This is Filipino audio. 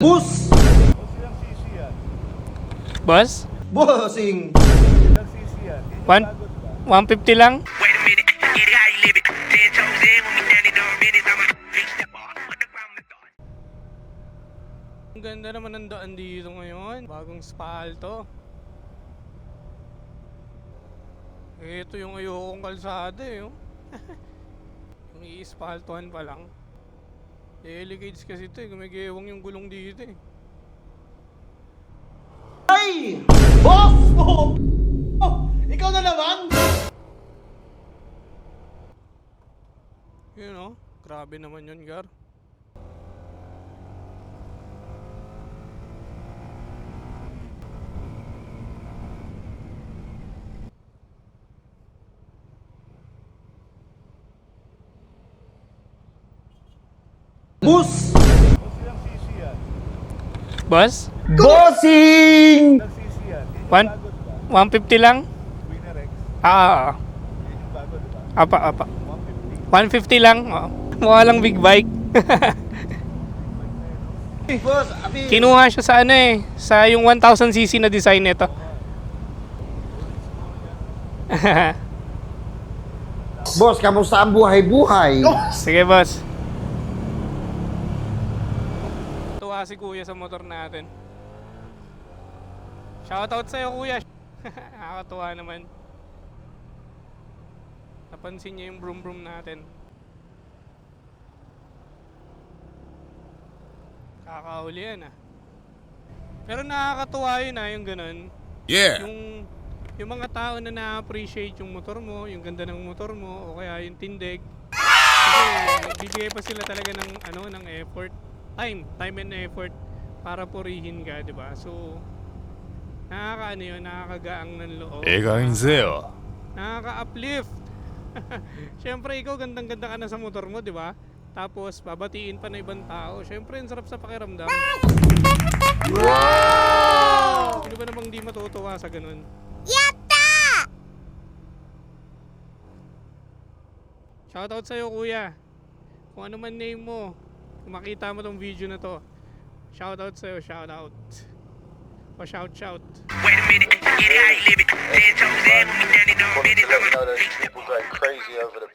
Bus! Boss? Bossing! One, 150 lang? Ang ganda naman ng daan dito ngayon. Bagong spalto. Ito yung ayokong kalsada eh. Oh. yung i-spaltohan pa lang. Delegates kasi ito eh. Gumagewang yung gulong dito eh. Ay! Boss! Oh! Oh! Ikaw na naman! Yun oh. Grabe naman yun, Gar. Bus! Boss? Bossing! One, 150 lang? Ah, ah, ah. Apa, apa. 150 lang? Oh. Mukha lang big bike. Kinuha siya sa ano eh, sa yung 1000cc na design nito. Boss, kamusta ang buhay-buhay? Sige, boss. Tuwa si kuya sa motor natin. Shoutout sa'yo, kuya. Nakakatuwa naman. Napansin niya yung brum brum natin. Kakahuli yan ah. Pero nakakatuwa yun ah, yung ganun. Yeah. Yung yung mga tao na na-appreciate yung motor mo, yung ganda ng motor mo, o kaya yung tindig. Kasi bibigay pa sila talaga ng ano ng effort, time, time and effort para purihin ka, di ba? So, nakakaano yun, nakakagaang ng loob. Egain sa'yo. Nakaka-uplift. Siyempre, ikaw gandang-ganda ka na sa motor mo, di ba? Tapos, babatiin pa na ibang tao. Siyempre, ang sarap sa pakiramdam. Wow! Sino ba namang di matutuwa sa ganun? Yata! Shoutout sa'yo, kuya. Kung ano man name mo, kung makita mo tong video na to, shoutout sa'yo, shoutout. O shout shout. Wait a minute, get it how you live it. Ten toes in when we down in the people going crazy over the